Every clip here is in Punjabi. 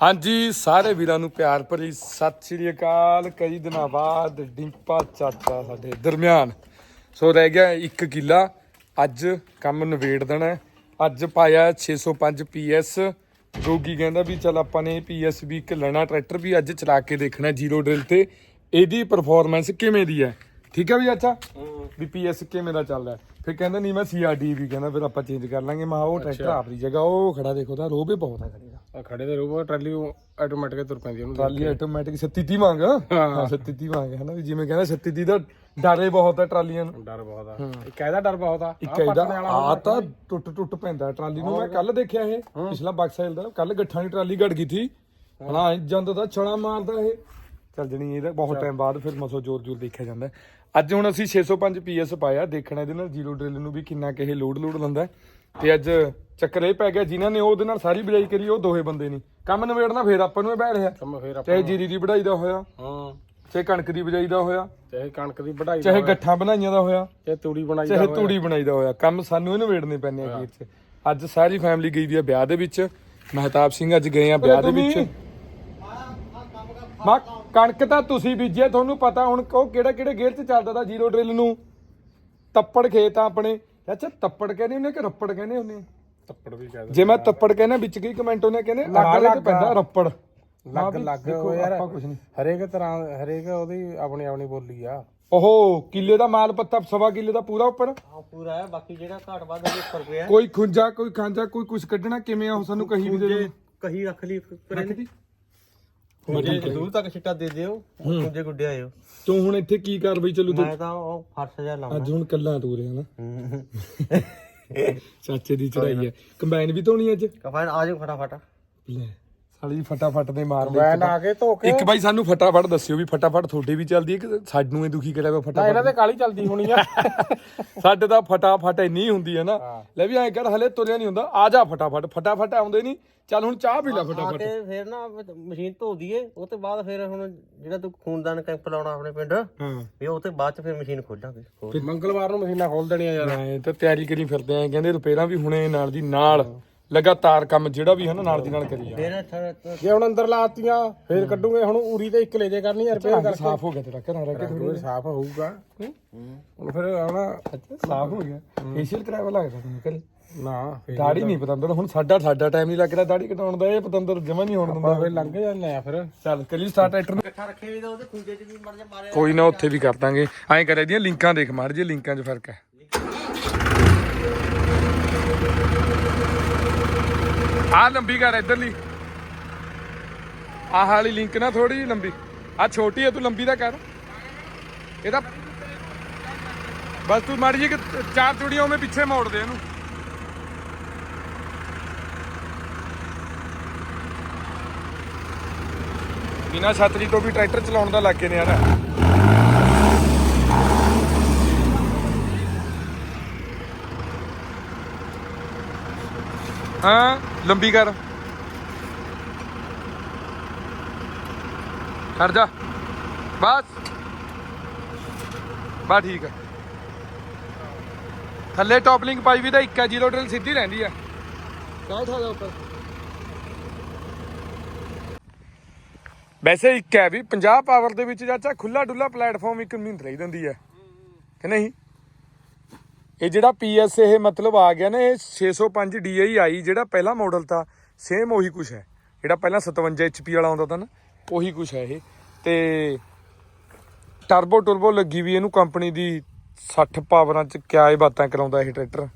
ਹਾਂਜੀ, ਸਾਰੇ ਵੀਰਾਂ ਨੂੰ ਪਿਆਰ ਭਰੀ ਸਤਿ ਸ਼੍ਰੀ ਅਕਾਲ। ਕਈ ਦਿਨਾਂ ਬਾਅਦ ਡਿੰਪਾ ਚਾਚਾ ਸਾਡੇ ਦਰਮਿਆਨ। ਸੋ ਰਹਿ ਗਿਆ ਇੱਕ ਕਿੱਲਾ। ਅੱਜ ਕੰਮ ਨਵੇੜ ਦੇਣਾ ਅੱਜ ਪਾਇਆ 605 ਪੀਐਸ ਗੋਗੀ ਕਹਿੰਦਾ ਵੀ ਚਲ ਆਪਾਂ ਨੇ ਪੀਐਸ ਵੀ ਇੱਕ ਲੈਣਾ, ਟਰੈਕਟਰ ਵੀ ਅੱਜ ਚਲਾ ਕੇ ਦੇਖਣਾ ਜ਼ੀਰੋ ਡਰਿਲ ਤੇ। ਇਹਦੀ ਪਰਫਾਰਮੈਂਸ ਕਿਵੇਂ ਦੀ ਹੈ? ਠੀਕ ਹੈ ਵੀ ਚਾਚਾ? ਵੀ ਪੀਐਸ ਕਿਵੇਂ ਦਾ ਚੱਲਦਾ? ਫਿਰ ਕਹਿੰਦਾ ਨਹੀਂ ਮੈਂ ਸੀਆਰਡੀ ਵੀ ਕਹਿੰਦਾ ਫਿਰ ਆਪਾਂ ਚੇਂਜ ਕਰ ਲਾਂਗੇ। ਮੈਂ ਉਹ ਟਰੈਕਟਰ ਆਪਣੀ ਜਗ੍ਹਾ ਉਹ ਖੜਾ ਦੇਖੋ ਤਾਂ ਰੋਬੇ ਬਹੁਤ ਹੈ ਖੜੇ ਦਾ। ਆ ਖੜੇ ਦੇ ਰੋਬੋ ਟਰਾਲੀ ਆਟੋਮੈਟਿਕ ਤੁਰ ਪੈਂਦੀ ਉਹਨੂੰ ਟਰਾਲੀ ਆਟੋਮੈਟਿਕ 37 ਮੰਗ ਹਾਂ। 37 ਮੰਗ ਹੈ ਨਾ ਵੀ ਜਿਵੇਂ ਕਹਿੰਦਾ 37 ਦਾ ਡਰੇ ਬਹੁਤ ਹੈ ਟਰਾਲੀਆਂ ਨੂੰ। ਡਰ ਬਹੁਤ ਆ। ਇੱਕ ਇਹਦਾ ਡਰ ਬਹੁਤ ਆ। ਇੱਕ ਇਹਦਾ ਆ ਤਾਂ ਟੁੱਟ ਟੁੱਟ ਪੈਂਦਾ ਟਰਾਲੀ ਨੂੰ। ਮੈਂ ਕੱਲ ਦੇਖਿਆ ਇਹ ਪਿਛਲਾ ਬਕਸਾਈਲ ਦਾ। ਕੱਲ ਗੱਠਾਂ ਦੀ ਟਰਾਲੀ ਘੜ ਗਈ ਥੀ ਹਣਾ ਜਾਂਦਾ ਤਾਂ ਛੜਾ ਮਾਰਦਾ ਇਹ। ਚੱਲ ਜਣੀ ਇਹਦਾ ਬਹੁਤ ਟਾਈਮ ਬਾਅਦ ਫਿਰ ਮਸੋ ਜੋਰ ਜੋਰ ਦੇਖਿਆ ਜਾਂਦਾ। ਅੱਜ ਹੁਣ ਅਸੀਂ 605 ਪੀਐਸ ਪਾਇਆ ਦੇਖਣਾ ਇਹਦੇ ਨਾਲ ਜ਼ੀਰੋ ਡਰਿਲ ਨੂੰ ਵੀ ਕਿੰਨਾ ਕਿ ਇਹ ਲੋਡ ਲੋਡ ਲੰਦਾ ਤੇ ਅੱਜ ਚੱਕਰ ਇਹ ਪੈ ਗਿਆ ਜਿਨ੍ਹਾਂ ਨੇ ਉਹਦੇ ਨਾਲ ਸਾਰੀ ਬਿਜਾਈ ਕਰੀ ਉਹ ਦੋਹੇ ਬੰਦੇ ਨਹੀਂ ਕੰਮ ਨਵੇੜਨਾ ਫੇਰ ਆਪਾਂ ਨੂੰ ਇਹ ਬਹਿ ਰਿਹਾ। ਕੰਮ ਫੇਰ ਆਪਾਂ ਚਾਹੇ ਜੀਰੀ ਦੀ ਵਢਾਈ ਦਾ ਹੋਇਆ ਹਾਂ। ਚਾਹੇ ਕਣਕ ਦੀ ਬਿਜਾਈ ਦਾ ਹੋਇਆ ਚਾਹੇ ਕਣਕ ਦੀ ਵਢਾਈ ਦਾ ਚਾਹੇ ਗੱਠਾਂ ਬਣਾਈਆਂ ਦਾ ਹੋਇਆ ਚਾਹੇ ਤੂੜੀ ਬਣਾਈ ਚਾਹੇ ਤੂੜੀ ਬਣਾਈ ਦਾ ਹੋਇਆ। ਕੰਮ ਸਾਨੂੰ ਇਹਨੂੰ ਵੇੜਨੇ ਪੈਣੇ ਆ ਖੇਤ 'ਚ। ਅੱਜ ਸਾਰੀ ਫੈਮਿਲੀ ਗਈ ਵੀ ਆ ਵਿਆਹ ਦੇ ਵਿੱਚ। ਮਹਤਾਬ ਸਿੰਘ ਅੱਜ ਗਏ ਆ ਵਿਆਹ ਦੇ ਵਿੱਚ। ਮਾ ਕਣਕ ਤਾਂ ਤੁਸੀਂ ਬੀਜੇ ਤੁਹਾਨੂੰ ਪਤਾ ਹੁਣ ਉਹ ਕਿਹੜੇ ਕਿਹੜੇ ਗੇਅਰ 'ਚ ਚੱਲਦਾ ਦਾ ਜ਼ੀਰੋ ਡਰਿਲ ਨੂੰ? ਤੱਪੜ ਖੇਤ ਆ ਆਪਣੇ। ਅੱਛਾ ਤੱਪੜ ਕਹਿੰਦੇ ਹੁੰਦੇ ਕਿ ਰੱਪੜ ਕਹਿੰਦੇ ਹੁੰਦੇ ਤੱਪੜ ਵੀ ਕਹਿ ਜੇ ਮੈਂ ਤੱਪੜ ਕਹਿੰਦਾ ਵਿੱਚ ਕੀ ਕਮੈਂਟ ਉਹਨੇ ਕਹਿੰਦੇ ਲੱਗ ਲੱਗ ਪੈਂਦਾ ਰੱਪੜ। ਲੱਗ ਲੱਗ ਦੇਖੋ, ਯਾਰ ਆਪਾਂ ਕੁਝ ਨਹੀਂ। ਹਰੇਕ ਤਰ੍ਹਾਂ ਹਰੇਕ ਉਹਦੀ ਆਪਣੀ ਆਪਣੀ ਬੋਲੀ ਆ। ਓਹੋ ਕਿੱਲੇ ਦਾ ਮਾਲ ਪੱਤਾ ਸਵਾ ਕਿੱਲੇ ਦਾ ਪੂਰਾ ਉੱਪਰ? ਹਾਂ ਪੂਰਾ ਹੈ ਬਾਕੀ ਜਿਹੜਾ ਘਾਟ ਵੱਧ ਹੈ ਉੱਪਰ ਪਿਆ। ਕੋਈ ਖੁੰਜਾ ਕੋਈ ਖਾਂਜਾ ਕੋਈ ਕੁਝ ਕੱਢਣਾ ਕਿਵੇਂ ਆ ਉਹ ਸਾਨੂੰ ਕਹੀ ਵੀ ਦੇ ਕਹੀ ਰੱਖ ਲਈ ਪਰੇ ਜੇ ਦੂਰ ਤੱਕ ਛਿੱਟਾ ਦੇ ਦਿਓ ਕੁੰਜੇ ਗੁੱਡੇ ਆਇਓ। ਤੂੰ ਹੁਣ ਇੱਥੇ ਕੀ ਕਾਰਵਾਈ ਚੱਲੂ? ਤੂੰ ਮੈਂ ਤਾਂ ਉਹ ਫਰਸ਼ ਜਾ ਲਾਉਣਾ। ਅੱਜ ਹੁਣ ਕੱਲਾ ਤੂੰ ਰਿਹਾ ਨਾ। ਚਾਚੇ ਦੀ ਚੜਾਈ ਹੈ। ਕੰਬਾਈਨ ਵੀ ਧੋਣੀ ਅੱਜ? ਕਫਾਨ ਆ ਜਾਓ ਫਟਾਫਟ। ਲੈ। ਸਾਲੀ ਫਟਾਫਟ ਦੇ ਮਾਰ ਮੈਂ ਲਾ ਕੇ ਧੋ ਕੇ। ਇੱਕ ਬਾਈ ਸਾਨੂੰ ਫਟਾਫਟ ਦੱਸਿਓ ਵੀ ਫਟਾਫਟ ਤੁਹਾਡੇ ਵੀ ਚੱਲਦੀ ਹੈ ਕਿ ਸਾਨੂੰ ਇਹ ਦੁਖੀ ਕਰਿਆ ਵਾ ਤਾਂ ਇਹਨਾਂ ਫਟਾਫਟ ਤੇ ਕਾਲੀ ਚੱਲਦੀ ਹੋਣੀ ਆ। ਸਾਡੇ ਤਾਂ ਫਟਾਫਟ ਇੰਨੀ ਹੁੰਦੀ ਹੈ ਨਾ। ਲੈ ਵੀ ਐਂ ਕਰ ਹਲੇ ਤੁਰਿਆ ਨਹੀਂ ਹੁੰਦਾ। ਆ ਜਾ ਫਟਾਫਟ ਫਟਾਫਟ ਆਉਂਦੇ ਨਹੀਂ। ਚੱਲ ਹੁਣ ਚਾਹ ਪੀ ਲੈ ਆ ਫਟਾਫਟ। ਕੇ ਫਿਰ ਨਾ ਮਸ਼ੀਨ ਧੋ ਦਈਏ। ਉਹ ਤੋਂ ਬਾਅਦ ਫਿਰ ਹੁਣ ਜਿਹੜਾ ਤੂੰ ਖੂਨਦਾਨ ਕੈਂਪ ਲਾਉਣਾ ਆਪਣੇ ਪਿੰਡ ਹਾਂ। ਵੀ ਉਹ ਤੇ ਬਾਅਦ ਚ ਫਿਰ ਮਸ਼ੀਨ ਖੋਲਾਂਗੇ। ਹੋਰ। ਮੰਗਲਵਾਰ ਨੂੰ ਮਸ਼ੀਨਾਂ ਖੋਲ ਦੇਣੀਆਂ ਯਾਰ। ਐਂ ਤਾਂ ਤਿਆਰੀ ਕਰੀ ਫਿਰਦੇ ਆਂ। ਕਹਿੰਦੇ ਰਿਪੇਅਰਾਂ ਵੀ ਹੁਣੇ ਨਾਲ ਦੀ ਨਾਲ। ਲਗਾਤਾਰ ਕੰਮ ਜਿਹੜਾ ਵੀ ਹੈ ਨਾ ਨਾਲ ਦੀ ਨਾਲ ਕਰੀ ਜਾ ਫਿਰ ਜੇ ਹੁਣ ਅੰਦਰ ਲਾਤੀਆਂ ਫੇਰ ਕੱਢੂਗੇ ਹੁਣ ਉਰੀ ਤੇ ਇੱਕ ਲੈ ਜੇ ਕਰਨੀ ਆ ਰਿਪੇਅਰ ਕਰਕੇ। ਸਾਫ਼ ਹੋ ਗਿਆ ਤੇਰਾ ਘਰਾਂ ਰਹਿ ਕੇ ਫਿਰ ਸਾਫ਼ ਹੋਊਗਾ। ਹੁਣ ਫਿਰ ਆਉਣਾ। ਸਾਫ਼ ਹੋ ਗਿਆ। ਫੇਸ਼ੀਅਲ ਕਰਾਵਾ ਲੱਗਦਾ ਤੈਨੂੰ ਕੱਲ ਨਾ ਫੇਰ ਦਾੜੀ ਨਹੀਂ ਪਤੰਦਰ ਹੁਣ ਸਾਡਾ ਸਾਡਾ ਟਾਈਮ ਨਹੀਂ ਲੱਗ ਰਿਹਾ ਦਾੜੀ ਕਟਾਉਣ ਦਾ ਇਹ ਪਤੰਦਰ ਜਮਾ ਨਹੀਂ ਹੋਣ ਦਿੰਦਾ। ਫੇਰ ਲੰਘ ਜਾਂਦੇ ਆ ਫਿਰ। ਚੱਲ ਕਲੀ ਸਟਾਰਟ ਟਰੈਕਟਰ ਨੂੰ ਇਕੱਠਾ ਰੱਖੇ ਵੀ ਤਾਂ ਉਹਦੇ ਖੂੰਜੇ ਚ ਵੀ ਮਰ ਜਾ ਮਾਰਿਆ ਕੋਈ ਨਾ ਉੱਥੇ ਵੀ ਕਰ ਦਾਂਗੇ। ਐਂ ਕਰਿਆ ਦੀਆਂ ਲਿੰਕਾਂ ਦੇਖ ਮਾਰ ਜੇ ਲਿੰਕਾਂ 'ਚ ਫ਼ਰਕ ਹੈ। ਆ ਲੰਬੀ ਕਰ ਇਧਰਲੀ। ਆਹ ਵਾਲੀ ਲਿੰਕ ਨਾ ਥੋੜੀ ਜਿਹੀ ਲੰਬੀ। ਆ ਛੋਟੀ ਹੈ ਤੂੰ ਲੰਬੀ ਦਾ ਕਰ। ਇਹਦਾ ਬਸ ਤੂੰ ਮਾੜੀ ਜੀ ਕਿ ਚਾਰ ਚੁੜੀਆਂ ਉਵੇਂ ਪਿੱਛੇ ਮੋੜ ਦੇ ਇਹਨੂੰ। ਬਿਨਾ ਛਤਰੀ ਤੋਂ ਵੀ ਟਰੈਕਟਰ ਚਲਾਉਣ ਦਾ ਲੱਗੇ ਨੇ ਯਾਰ। ਹਾਂ ਲੰਬੀ ਕਰ। ਕਰ ਜਾ। ਬਸ। ਬਾ ਠੀਕ ਹੈ ਥੱਲੇ ਟੌਪਲਿੰਗ ਪਾਈ ਵੀ ਤਾਂ ਇੱਕ ਹੈ ਜ਼ੀਰੋ ਡਰਿਲ ਸਿੱਧੀ ਰਹਿੰਦੀ ਹੈ ਕਾਹ ਉਠਾ ਜਾ ਉੱਪਰ। ਵੈਸੇ ਇੱਕ ਹੈ ਵੀ 50 ਪਾਵਰ ਦੇ ਵਿੱਚ ਚਾਚਾ ਖੁੱਲਾ ਡੁੱਲਾ ਪਲੇਟਫਾਰਮ ਇੱਕ ਮਹੀਨ ਰਹੀ ਦਿੰਦੀ ਹੈ ਕਿ ਨਹੀਂ? ਇਹ ਜਿਹੜਾ ਪੀਐਸ ਇਹ ਮਤਲਬ ਆ ਗਿਆ ਨਾ, ਇਹ 605 DI ਜਿਹੜਾ ਪਹਿਲਾ ਮਾਡਲ ਤਾਂ ਸੇਮ ਉਹੀ ਕੁਛ ਹੈ। ਜਿਹੜਾ ਪਹਿਲਾਂ 57 HP ਵਾਲਾ ਆਉਂਦਾ ਤਾਂ ਨਾ, ਉਹੀ ਕੁਛ ਹੈ ਇਹ। ਤੇ ਟਰਬੋ ਟਰਬੋ ਲੱਗੀ ਵੀ ਇਹਨੂੰ ਕੰਪਨੀ ਦੀ 60 ਪਾਵਰਾਂ ਚ ਕਿਆ ਇਹ ਬਾਤਾਂ ਕਰਾਉਂਦਾ ਇਹ ਟਰੈਕਟਰ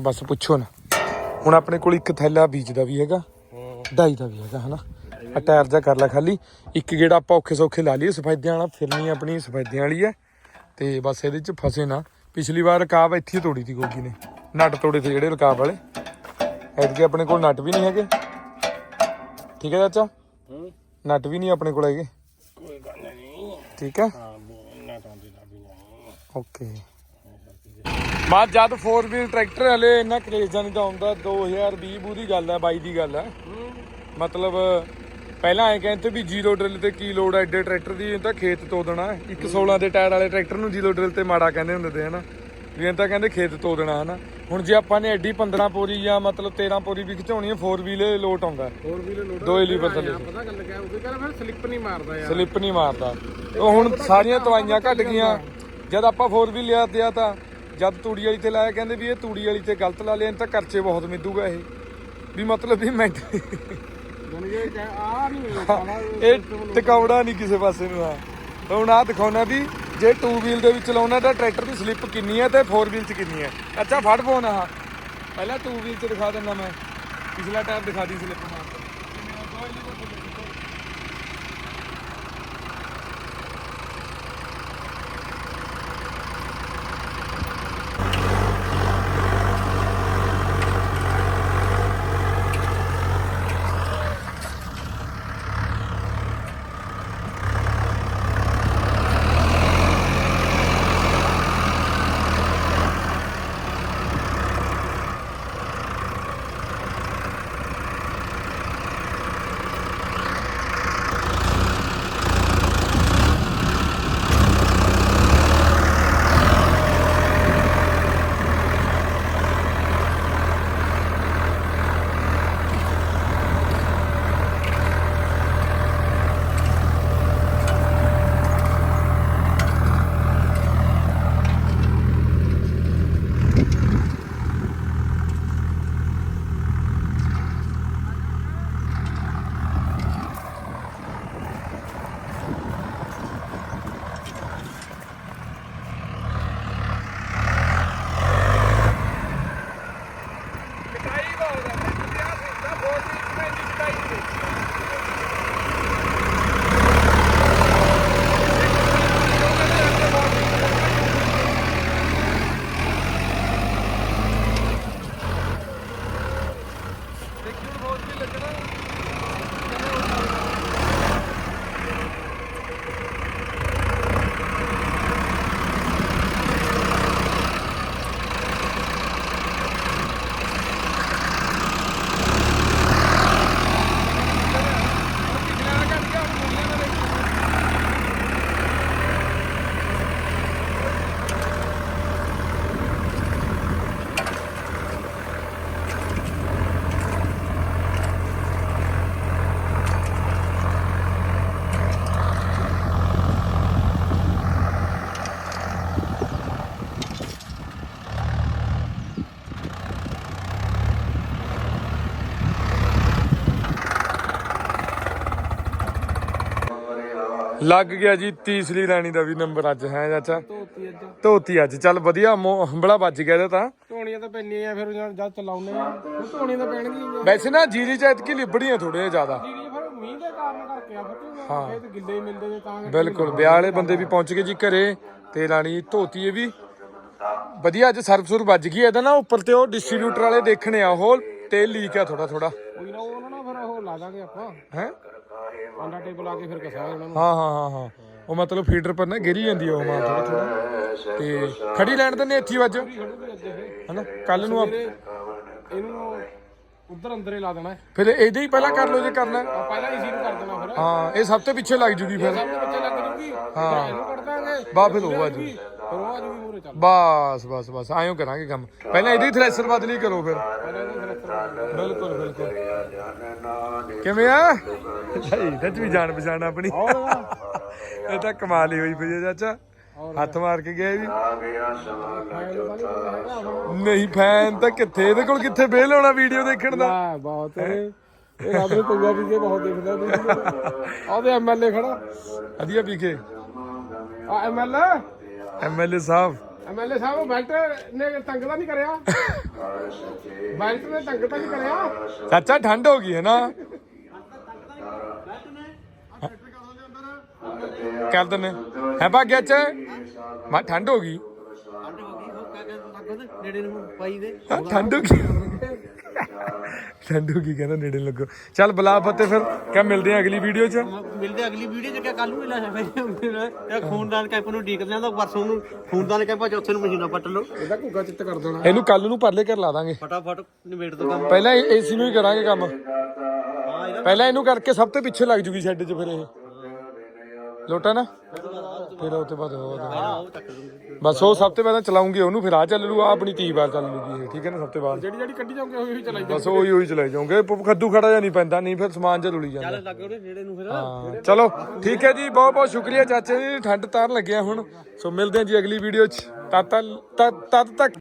ਬਸ ਪੁੱਛੋ ਨਾ। ਹੁਣ ਆਪਣੇ ਕੋਲ ਇੱਕ ਥੈਲਾ ਬੀਜ ਦਾ ਵੀ ਹੈਗਾ, ਢਾਈ ਦਾ ਵੀ ਹੈਗਾ, ਹਨਾ? ਆ ਟਾਇਰ ਜਾ ਕਰ ਲੈ ਖਾਲੀ। ਇੱਕ ਗੇੜਾ ਆਪਾਂ ਔਖੇ ਸੌਖੇ ਲਾ ਲਈਏ, ਸਫੈਦਿਆਂ ਵਾਲਾ ਫਿਰਨੀ ਆਪਣੀ ਸਫੈਦਿਆਂ ਵਾਲੀ ਹੈ। ਤੇ ਬਸ ਇਹਦੇ ਚ ਫਸੇ ਨਾ। ਪਿਛਲੀ ਵਾਰ ਰਕਾਬ ਇੱਥੇ ਤੋੜੀ ਸੀ ਗੋਗੀ ਨੇ, ਨਟ ਤੋੜੇ ਤੇ ਜਿਹੜੇ ਰਕਾਬ ਵਾਲੇ। ਐਤਕੀ ਆਪਣੇ ਕੋਲ ਨਟ ਵੀ ਨਹੀਂ ਹੈਗੇ। ਠੀਕ ਹੈ ਚਾਚਾ? ਨਟ ਵੀ ਨਹੀਂ ਆਪਣੇ ਕੋਲ ਹੈਗੇ। ਕੋਈ ਗੱਲ ਨਹੀਂ ਠੀਕ ਹੈ? ਹਾਂ ਇੰਨਾ ਤਾਂ ਦੀ ਵੀ ਓਕੇ। ਮਾ ਜਦ 4 ਵੀਲ ਟਰੈਕਟਰ ਹਲੇ ਇੰਨਾ ਕ੍ਰੇਜ਼ ਨਹੀਂ ਤਾਂ ਆਉਂਦਾ 2020 ਬੂ ਦੀ ਗੱਲ ਹੈ 22 ਦੀ ਗੱਲ ਹੈ। ਮਤਲਬ ਪਹਿਲਾਂ ਐ ਕਹਿੰਦੇ ਵੀ ਜ਼ੀਰੋ ਡਰਿਲ ਤੇ ਕੀ ਲੋੜ ਐ ਐਡੇ ਟਰੈਕਟਰ ਦੀ ਇਹ ਤਾਂ ਖੇਤ ਤੋਂ ਦੇਣਾ। ਹੈ। ਇੱਕ 16 ਦੇ ਟਾਇਰ ਵਾਲੇ ਟਰੈਕਟਰ ਨੂੰ ਜ਼ੀਰੋ ਡਰਿਲ ਤੇ ਮਾੜਾ ਕਹਿੰਦੇ ਹੁੰਦੇ ਤੇ ਹਨਾ? ਵੀ ਇਹ ਤਾਂ ਕਹਿੰਦੇ ਖੇਤ ਤੋਂ ਦੇਣਾ ਹਨਾ? ਹੁਣ ਜੇ ਆਪਾਂ ਨੇ ਐਡੀ 15 ਪੋਰੀ ਜਾਂ ਮਤਲਬ 13 ਪੋਰੀ ਵੀ ਖਿਚਾਉਣੀ ਹੈ 4 ਵੀਲ ਲੋਟ ਆਉਂਦਾ। ਹੋਰ ਵੀ ਲੋਡ ਦੋ ਹੀ ਲੀਵਰ ਥੱਲੇ ਪਤਾ ਗੱਲ ਕਿਆ ਉਹਦੇ ਕਹਿੰਦਾ ਫਿਰ ਸਲਿੱਪ ਨਹੀਂ ਮਾਰਦਾ ਯਾਰ। ਸਲਿੱਪ ਨਹੀਂ ਮਾਰਦਾ। ਉਹ ਹੁਣ ਸਾਰੀਆਂ ਦਵਾਈਆਂ ਘਟ ਗਈਆਂ। ਜਦ ਆਪਾਂ 4 ਵੀਲ ਲਿਆ ਤੇ ਆ ਤਾਂ ਜਦ ਤੂੜੀ ਵਾਲੀ ਤੇ ਲਾਇਆ ਕਹਿੰਦੇ ਵੀ ਇਹ ਤੂੜੀ ਵਾਲੀ ਤੇ ਗਲਤ ਲਾ ਲਿਆ ਤਾਂ ਖਰਚੇ ਬਹੁਤ ਮਿੱਦੂਗਾ ਇਹ। ਵੀ ਮਤਲਬ ਵੀ ਹੋਣਾ ਇਹ ਟਿਕਾਉਣਾ ਨਹੀਂ ਕਿਸੇ ਪਾਸੇ ਨੂੰ ਆ ਹੁਣ ਆ ਦਿਖਾਉਣਾ ਵੀ ਜੇ 2 ਵੀਲ ਦੇ ਵਿੱਚ ਲਾਉਣਾ ਤਾਂ ਟਰੈਕਟਰ ਦੀ ਸਲਿੱਪ ਕਿੰਨੀ ਹੈ ਤੇ 4 ਵੀਲ ਚ ਕਿੰਨੀ ਹੈ। ਅੱਛਾ ਫੜ ਫੋਨ ਆ ਪਹਿਲਾਂ 2 ਵੀਲ ਚ ਦਿਖਾ ਦਿੰਦਾ ਮੈਂ। ਪਿਛਲਾ ਟਾਇਰ ਦਿਖਾ ਦੀ ਸਲਿੱਪ ਨਾਲ। இருக்கிற ਲੱਗ ਗਿਆ ਜੀ ਤੀਸਰੀ ਰਾਣੀ ਦਾ ਵੀ ਨੰਬਰ ਅੱਜ ਹੈ ਚਾਚਾ ਧੋਤੀ ਅੱਜ ਧੋਤੀ ਅੱਜ। ਚੱਲ ਵਧੀਆ ਹੰਬਲਾ ਵੱਜ ਗਿਆ ਇਹਦਾ ਤਾਂ। ਧੋਣੀਆਂ ਤਾਂ ਪੈਣੀਆਂ ਆ ਫਿਰ ਜਦ ਚਲਾਉਨੇ ਆ। ਧੋਣੀਆਂ ਤਾਂ ਪੈਣਗੀਆਂ ਵੈਸੇ ਨਾ ਜੀਰੀ ਚ ਐਤਕੀ ਲਿਬੜੀਆਂ ਥੋੜੀਆਂ ਜ਼ਿਆਦਾ। ਜੀ ਫਿਰ ਮੀਂਹ ਦੇ ਕਾਰਨ ਕਰਕੇ ਆ ਫਿਰ ਹਾਂ। ਖੇਤ ਗਿੱਲੇ ਹੀ ਮਿਲਦੇ ਨੇ ਤਾਂ ਕਰਕੇ। ਬਿਲਕੁਲ ਵਿਆਹ ਵਾਲੇ ਬੰਦੇ ਵੀ ਪਹੁੰਚ ਗਏ ਜੀ ਘਰੇ ਤੇ ਰਾਣੀ ਧੋਤੀ ਇਹ ਵੀ। ਵਧੀਆ ਅੱਜ ਸਰਬਸੁਰ ਵੱਜ ਗਈ ਇਹਦਾ ਨਾ ਉੱਪਰ ਤੇ ਉਹ ਡਿਸਟ੍ਰੀਬਿਊਟਰ ਵਾਲੇ ਦੇਖਣੇ ਆ ਉਹ ਤੇਲ ਲੀਕ ਆ ਥੋੜਾ ਥੋੜਾ ਕੋਈ ਨਾ ਉਹਨਾਂ ਨਾਲ ਫਿਰ ਉਹ ਲਾ ਦਾਂਗੇ ਆਪਾਂ। ਹੈ? ਆਂਡਾ ਟੇਪ ਲਾ ਕੇ ਫਿਰ ਕਸਾਂਗੇ ਉਹਨਾਂ ਨੂੰ। ਹਾਂ ਹਾਂ ਹਾਂ ਹਾਂ। ਉਹ ਮਤਲਬ ਫੀਡਰ ਪਰ ਨਾ ਗਿਰੀ ਜਾਂਦੀ ਆ ਉਹ ਮਾਂ ਥੋੜਾ ਥੋੜਾ ਤੇ ਖੜੀ ਲੈਣ ਦਿੰਦੇ ਇੱਥੇ ਵੱਜ। ਹਨਾ? ਕੱਲ ਨੂੰ ਇਹਨੂੰ ਉਧਰ ਅੰਦਰੇ ਲਾ ਦੇਣਾ। ਫਿਰ ਇਹਦੇ ਹੀ ਪਹਿਲਾਂ ਕਰ ਲਓ ਜੇ ਕਰਨਾ। ਪਹਿਲਾਂ ਈਜ਼ੀ ਨੂੰ ਕਰ ਦੇਣਾ ਫਿਰ। ਹਾਂ ਇਹ ਸਭ ਤੋਂ ਪਿੱਛੇ ਲੱਗ ਜੂਗੀ ਫਿਰ। ਸਾਹਮਣੇ ਬੱਚੇ ਲੱਗ ਜੂਗੀ। ਹਾਂ। ਇਹਨੂੰ ਕੱਢ ਦਾਂਗੇ। ਬਾ ਫਿਰ ਉਹ ਆ ਜੂ ਫਿਰ ਉਹ ਆ ਜੂਗੀ ਮੂਰੇ ਚੱਲ ਬਸ ਬਸ ਬਸ ਆਇਓ ਕਰਾਂਗੇ ਕੰਮ। ਪਹਿਲਾਂ ਇਹਦੀ ਥ੍ਰੈਸ਼ਰ ਬਦਲੀ ਕਰੋ ਫਿਰ। ਬਿਲਕੁਲ ਬਿਲਕੁਲ। ਕਿਵੇਂ ਆ? ਭਾਈ ਸੱਚ ਵੀ ਜਾਣ ਪਛਾਣ ਆਪਣੀ। ਇਹ ਤਾਂ ਕਮਾਲ ਹੀ ਹੋਈ ਪਈ ਹੈ ਚਾਚਾ। ਹੱਥ ਮਾਰ ਕੇ ਗਿਆ ਵੀ। ਨਹੀਂ ਫੈਨ ਤਾਂ ਕਿੱਥੇ? ਇਹਦੇ ਕੋਲ ਕਿੱਥੇ ਬੇਲ ਹੋਣਾ ਵੀਡੀਓ ਦੇਖਣ ਦਾ? ਬਹੁਤ। ਇਹ ਰਾਤ ਨੂੰ ਜੇ ਬਹੁਤ ਦੇਖਦਾ ਉਹਦੇ ਐਮਐਲਏ ਖੜਾ। ਵਧੀਆ ਪੀਕੇ ਆ ਐਮਐਲਏ ਐਮਐਲਏ ਸਾਹਿਬ। ਐਮਐਲਏ ਸਾਹਿਬ ਬੈਲਟ ਨੇ ਤੰਗ ਤਾਂ ਨਹੀਂ ਕਰਿਆ? ਬੈਲਟ ਨੇ ਤੰਗ ਤਾਂ ਨਹੀਂ ਕਰਿਆ? ਚਾਚਾ ਠੰਡ ਹੋ ਗਈ ਹੈ ਨਾ? ਕਰ ਦਨੇ ਹੈ ਭਾਗਿਆ ਚ ਮਾ ਠੰਡ ਹੋ ਗਈ। ਠੰਡ ਹੋ ਗਈ ਉਹ ਕਾਗਜ਼ ਲੱਗੋ ਤੇ ਨੇੜੇ ਨੂੰ ਪਾਈ ਦੇ। ਹਾਂ, ਠੰਡ ਹੋ ਗਈ। ਹੋ ਗਈ ਕਹਿੰਦਾ ਨੇੜੇ ਲੱਗੋ। ਚੱਲ ਬਲਾ ਫਤੇ ਫਿਰ ਕਹ ਮਿਲਦੇ ਆ ਅਗਲੀ ਵੀਡੀਓ ਚ? ਮਿਲਦੇ ਅਗਲੀ ਵੀਡੀਓ ਚ ਕਿ ਕੱਲ ਨੂੰ ਹੈ ਇਹ ਖੂਨਦਾਨ ਕੈਂਪ ਨੂੰ ਡੀਕ ਲਿਆਂਦਾ ਪਰਸੋਂ ਨੂੰ ਖੂਨਦਾਨ ਕੈਂਪ ਆ ਚੌਥੇ ਨੂੰ ਮਸ਼ੀਨਾਂ ਪੱਟ ਲਓ। ਇਹਦਾ ਘੁੱਗਾ ਚਿੱਤ ਕਰ ਦੇਣਾ। ਇਹਨੂੰ ਕੱਲ ਨੂੰ ਪਰਲੇ ਕਰ ਲਾ ਦਾਂਗੇ। ਫਟਾਫਟ ਨਿਬੇੜ ਦੋ ਕੰਮ। ਪਹਿਲਾਂ ਏਸੀ ਨੂੰ ਹੀ ਕਰਾਂਗੇ ਕੰਮ। ਪਹਿਲਾਂ ਇਹਨੂੰ ਕਰਕੇ ਸਭ ਤੋਂ ਪਿੱਛੇ ਲੱਗ ਜੂਗੀ ਸ਼ੈੱਡ 'ਚ ਫਿਰ ਇਹ। ਲੋਟਾ ਨਾ? ਫਿਰ ਉਹ ਤੋਂ ਬਾਅਦ ਉਹ ਬਸ ਉਹ ਸਭ ਤੋਂ ਪਹਿਲਾਂ ਚਲਾਉਂਗੇ ਉਹਨੂੰ ਫਿਰ ਆ ਚੱਲ ਲੂ ਆ ਆਪਣੀ 30 ਵਾਰ ਚੱਲ ਲੂਗੀ ਇਹ ਠੀਕ ਹੈ ਨਾ ਸਭ ਤੋਂ ਬਾਅਦ? ਜਿਹੜੀ ਜਿਹੜੀ ਕੱਢੀ ਜਾਓਗੇ ਉਹੀ ਚਲਾਈ ਬਸ ਉਹੀ ਉਹੀ ਚਲਾਈ ਜਾਓਗੇ ਪ- ਖੱਦੂ ਖੜਾ ਜਾਂ ਨਹੀਂ ਪੈਂਦਾ ਨਹੀਂ ਫਿਰ ਸਮਾਨ ਚ ਰੁਲੀ ਜਾਂਦਾ। ਚੱਲ ਲੱਗ ਉਹਦੇ ਨੇੜੇ ਨੂੰ ਫਿਰ। ਹਾਂ ਚਲੋ ਠੀਕ ਹੈ ਜੀ ਬਹੁਤ ਬਹੁਤ ਸ਼ੁਕਰੀਆ ਚਾਚੇ ਜੀ ਠੰਡ ਤਾਰ ਲੱਗਿਆ ਹੁਣ। ਸੋ ਮਿਲਦੇ ਹਾਂ ਜੀ ਅਗਲੀ ਵੀਡੀਓ ਚ। ਤਦ ਤੱਕ ਤਦ ਤੱਕ।